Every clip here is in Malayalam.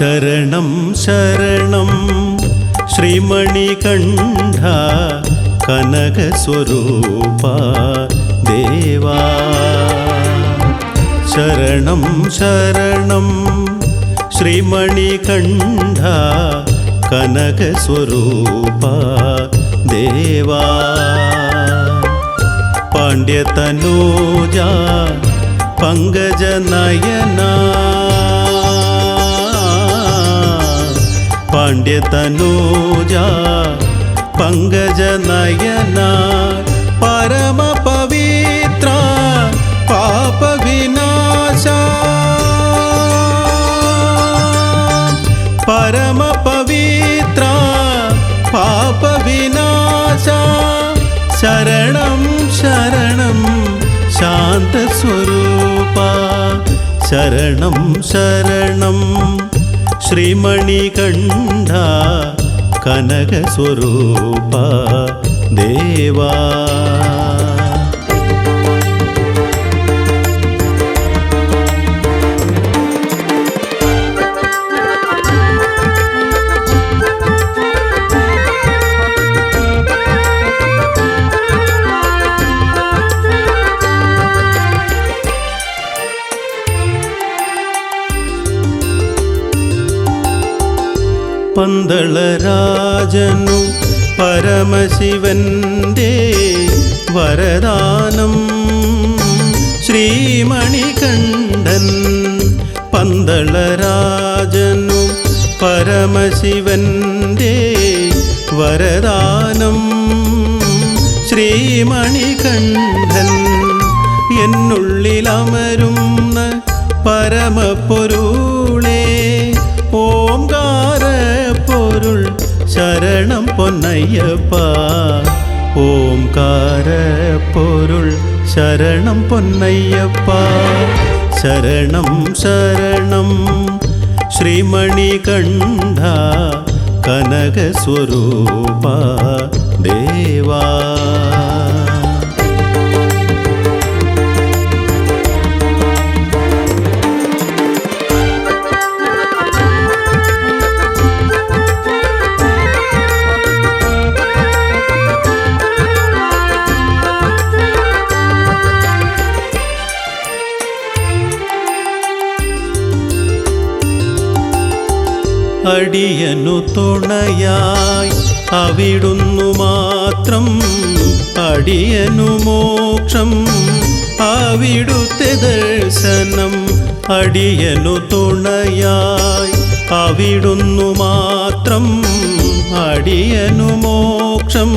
शरणं शरणं। श्रीमणिकण्ठा कनकस्वरूपा देवा। शरणं शरणं। श्रीमणिकण्ठा कनकस्वरूपा देवा। पाण्ड्यतनूजा पङ्गजनयना പാണ്ഡ്യതനൂജ പങ്കജനയനാ പങ്കജനയന പരമപവിത്ര പാപവിനാശ പരമപവിത്ര പാപവിനാശ ശരണം ശരണം ശാന്തസ്വരൂപ. ശരണം ശരണം ശ്രീമണികണ്ഠ കനകസ്വരൂപ ദേവാ പന്തളരാജനു പരമശിവന്റെ വരദാനം. ശ്രീമണികണ്ഠൻ പന്തളരാജനു പരമശിവന്റെ വരദാനം. ശ്രീമണികണ്ഠൻ എന്നുള്ളിലമരുന്ന പരമപ്പൊരുളേ പൊരുൾ ശരണം പൊന്നയ്യപ്പ ഓംകാര പൊരുൾ ശരണം പൊന്നയ്യപ്പ ശരണം ശരണം ശ്രീമണികണ്ഠ കനകസ്വരൂപ ദേവാ അടിയനു തുണയായി അവിടുന്നു മാത്രം അടിയനു മോക്ഷം. അവിടുത്തെ ദർശനം അടിയനു തുണയായി അവിടുന്നു മാത്രം അടിയനു മോക്ഷം.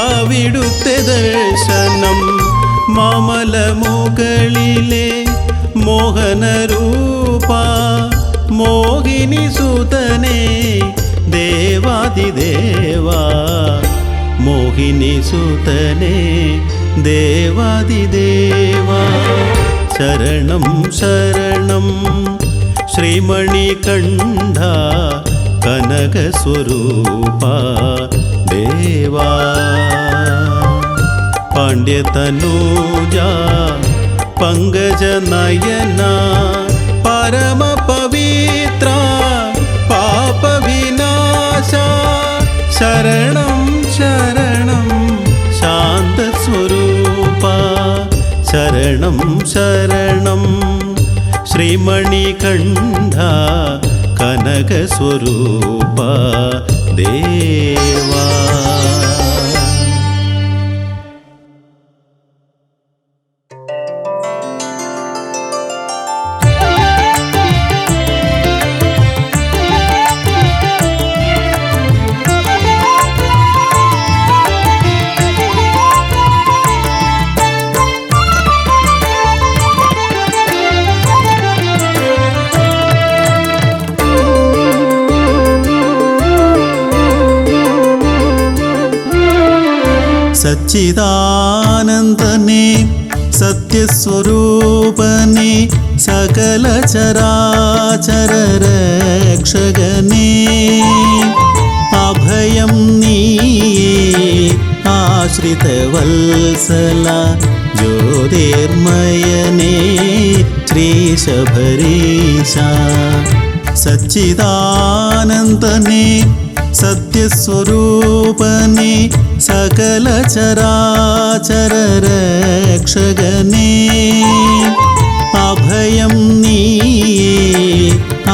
അവിടുത്തെ ദർശനം മാമലമുകളിലെ മോഹനരൂപ மோகினி சூதனே தேவாதி தேவா மோகினி சூதனே தேவாதி தேவா சரணம் சரணம் ஸ்ரீமணி கண்டா கனகஸ்வரூபா தேவா पाण्ड्यतनूजा पङ्गजनयना परमप ശരണം. ശ്രീമണികണ്ഠ കനകസ്വരൂപ ദേവാ. चिदानन्दने सत्यस्वरूपने सकलचराचरक्षगने अभयं नि आश्रितवल्सला ज्योतिर्मयने श्रीशभरीशा सच्चिदानन्दने सत्यस्वरूपने सकलचराचररक्षगने अभयं नि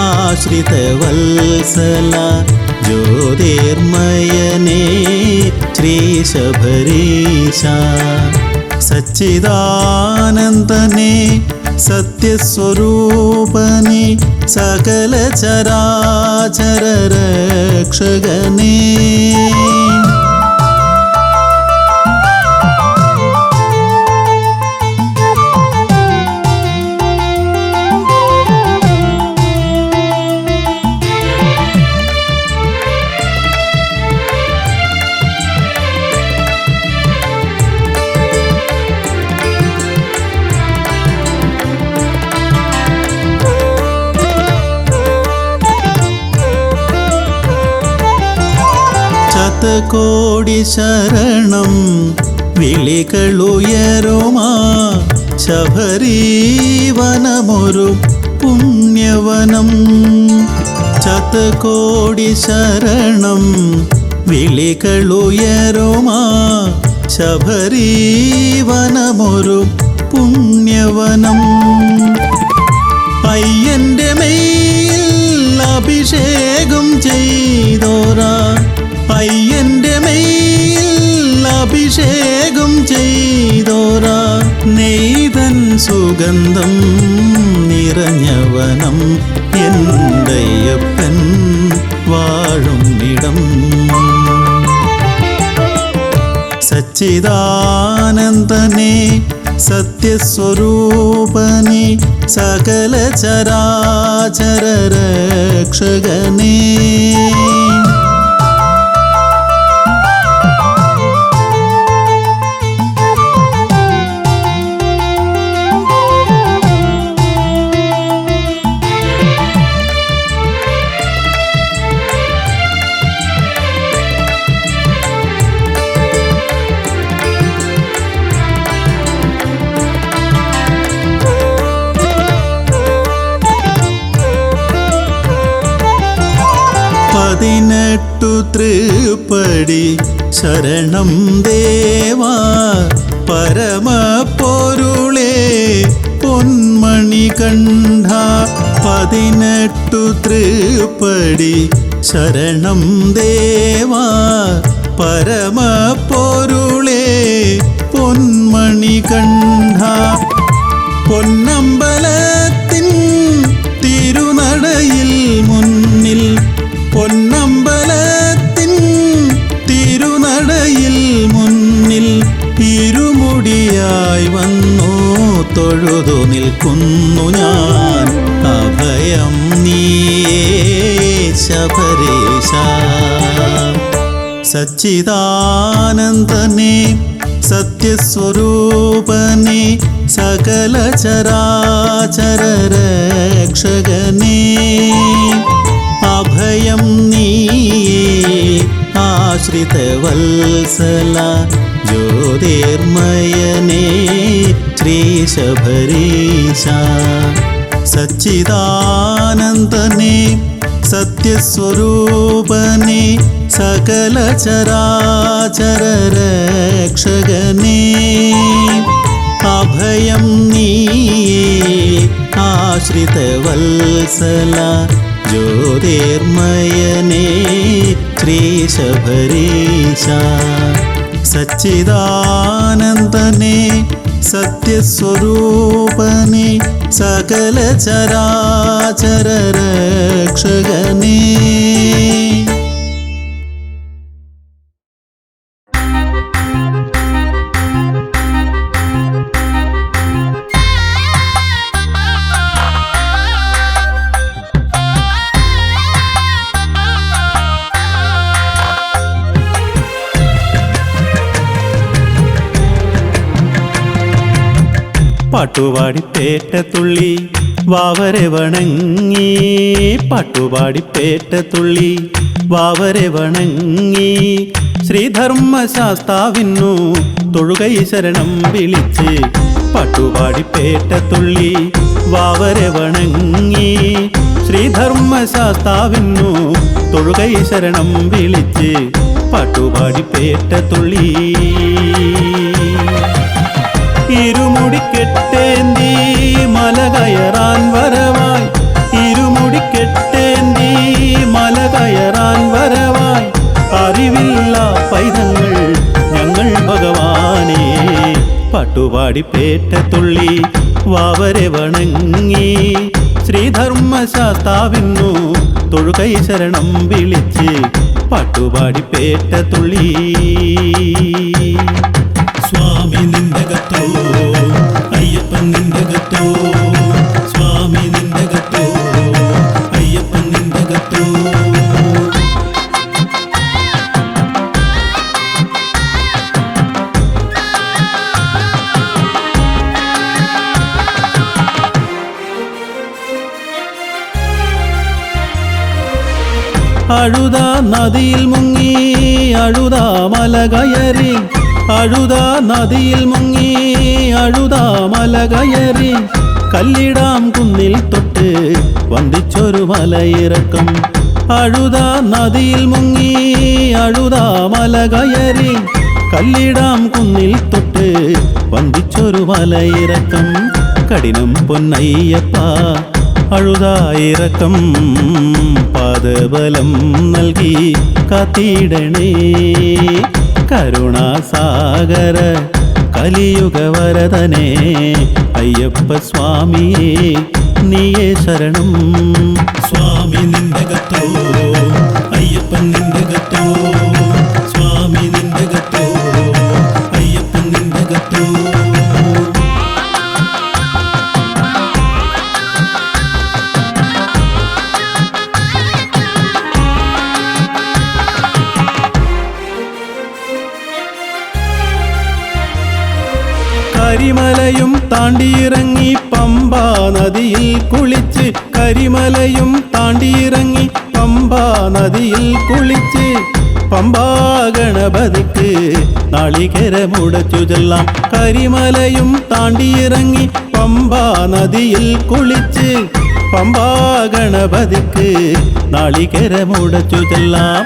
आश्रितवल्सला ज्योतिर्मयने श्रीशभरीशा सच्चिदानन्दने സത്യസ്വരൂപനെ സകല ചരാചര രക്ഷകനേ. ശതകോടി ശരണം വിളികളുയരുമാ. ശബരീവനമൊരു പുണ്യവനം ശതകോടി ശരണം വിളികളുയരുമാ. ശബരീവനമൊരു പുണ്യവനം. പയ്യന്റെ മെയ്യിൽ അഭിഷേകം ചെയ്തോരാ. സുഗന്ധം നിറഞ്ഞവനം എന്തയ്യപ്പൻ വാഴും ഇടം. സച്ചിദാനന്ദനെ സത്യസ്വരൂപനെ സകല ചരാചര രക്ഷകനേ പതിനെട്ടു തൃപ്പടി ശരണം ദേവാ. പരമപ്പൊരുളേ പൊന്മണി കണ്ഠ. പതിനെട്ടു തൃപ്പടി ശരണം ദേവാ. പരമപ്പൊരുളേ പൊന്മണി കണ്ഠ. തൊഴുതു നിൽക്കുന്നു ഞാൻ. അഭയം നീയേ ശബരീശ. സച്ചിദാനന്ദനെ സത്യസ്വരൂപനെ സകല ചരാചരക്ഷകനെ അഭയം നീയേ ആശ്രിതവത്സല ജ്യോതിർമയനേ. त्रिशभरीषा सच्चिदानन्दने सत्यस्वरूपने सकलचराचरक्षगने आश्रितवल्सला ज्योतिर्मयने श्रीशभरीशा सच्चिदानन्दने സത്യസ്വരൂപനെ സകല ചരാചര രക്ഷകനേ പാട്ടുപാടി തുള്ളി വാവരെ വണങ്ങി. പാട്ടുപാടി തുള്ളി വാവരെ വണങ്ങി. ശ്രീധർമ്മശാസ്താവിന്നു തൊഴുകൈ ശരണം വിളിച്ച് പാട്ടുപാടി തുള്ളി വാവരെ വണങ്ങി. ശ്രീധർമ്മശാസ്താവിന്നു തൊഴുകൈ ശരണം വിളിച്ച് പാട്ടുപാടി പേട്ട തുള്ളി. ഇരുമുടി കെട്ടേന്തി മല വരവായി. മല വരവായി. ഞങ്ങൾ തുള്ളി വാവരെ വണങ്ങി. ശ്രീധർമ്മശാസ്താവിന്നു തൊഴുകൈ ശരണം വിളിച്ച് പാട്ടുപാടി പേട്ട തുള്ളി. സ്വാമി നിന്റകത്തോ അഴുത നദിയിൽ മുങ്ങി അഴുതാ മല കയറി. അഴുത നദിയിൽ മുങ്ങി അഴുതാ മല കയറി. കല്ലിടാം കുന്നിൽ തൊട്ട് വന്ദിച്ചൊരു മലയിറക്കം. അഴുതാ നദിയിൽ മുങ്ങി അഴുതാ മല കയറി. കല്ലിടാം കുന്നിൽ തൊട്ട് വന്ദിച്ചൊരു മലയിറക്കം. കഠിനം പൊന്നയ്യപ്പ അഴുതായിറക്കം പാദബലം നൽകി കാത്തിടണേ കരുണാസാഗര കലിയുഗ വരതനെ അയ്യപ്പ സ്വാമിയെ നീയേ ശരണം. സ്വാമി നിന്റെ കത്തോ അയ്യപ്പൻ നിന്റകത്തോ സ്വാമി കരിമലയും താണ്ടിയിറങ്ങി പമ്പാ നദിയിൽ കുളിച്ച് കരിമലയും താണ്ടിയിറങ്ങി പമ്പാ നദിയിൽ കുളിച്ച് പമ്പാ ഗണപതിക്ക് നാളികേരമുടച്ചു ചെല്ലാം. കരിമലയും താണ്ടിയിറങ്ങി പമ്പാ നദിയിൽ കുളിച്ച് പമ്പാ ഗണപതിക്ക് നാളികേരമുടച്ചു ചെല്ലാം.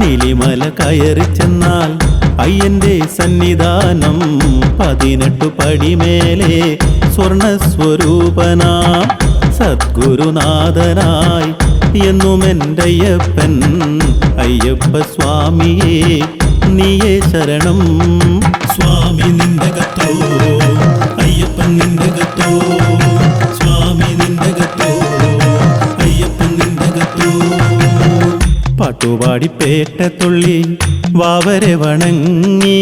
നീലിമല കയറി ചെന്നാൽ അയ്യന്റെ സന്നിധാനം പതിനെട്ടു പടിമേലെ സ്വർണസ്വരൂപനാ സദ്ഗുരുനാഥനായി എന്നും എന്റെ അയ്യപ്പൻ അയ്യപ്പ സ്വാമിയെ നീയെ ശരണം. സ്വാമി നിന്റെ കത്തോ അയ്യപ്പൻ നിന്റകത്തോ സ്വാമി പാട്ടുപാടി പേട്ട തുള്ളി വാവരെ വണങ്ങി.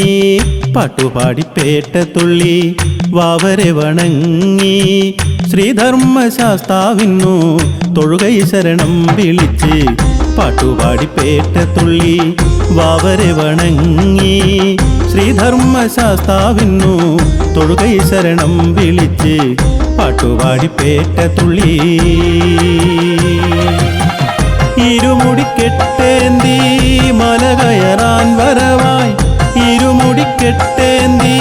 പാട്ടുപാടി പേട്ട തുള്ളി വാവരെ വണങ്ങി. ശ്രീധർമ്മശാസ്താവിന്നു തൊഴുകൈ ശരണം വിളിച്ച് പാട്ടുപാടി പേട്ട തുള്ളി വാവരെ വണങ്ങി. ശ്രീധർമ്മശാസ്താവിന്നു തൊഴുകൈ ശരണം വിളിച്ച് പാട്ടുപാടി പേട്ട തുള്ളി. ഇരുമുടി കെട്ടേന്തി മല കയറാൻ വരവായി. ഇരുമുടി കെട്ടേന്തി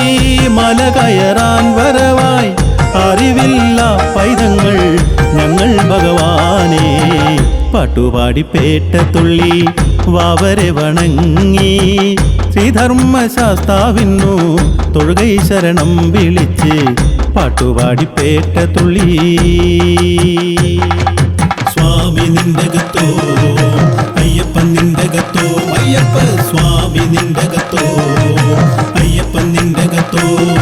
മല കയറാൻ വരവായി. അറിവില്ല പൈതങ്ങൾ ഞങ്ങൾ ഭഗവാനെ. പാട്ടുപാടി പേട്ട തുള്ളി വാവരെ വണങ്ങി. ശ്രീധർമ്മശാസ്താവിന്നു തൊഴുകൈ ശരണം വിളിച്ച് പാട്ടുപാടി പേട്ട തുള്ളി. നിന്റകത്തോ? അയ്യപ്പൻ നിന്റകത്തോ? അയ്യപ്പ സ്വാമി നിന്റകത്തോ? അയ്യപ്പൻ നിന്റകത്തോ?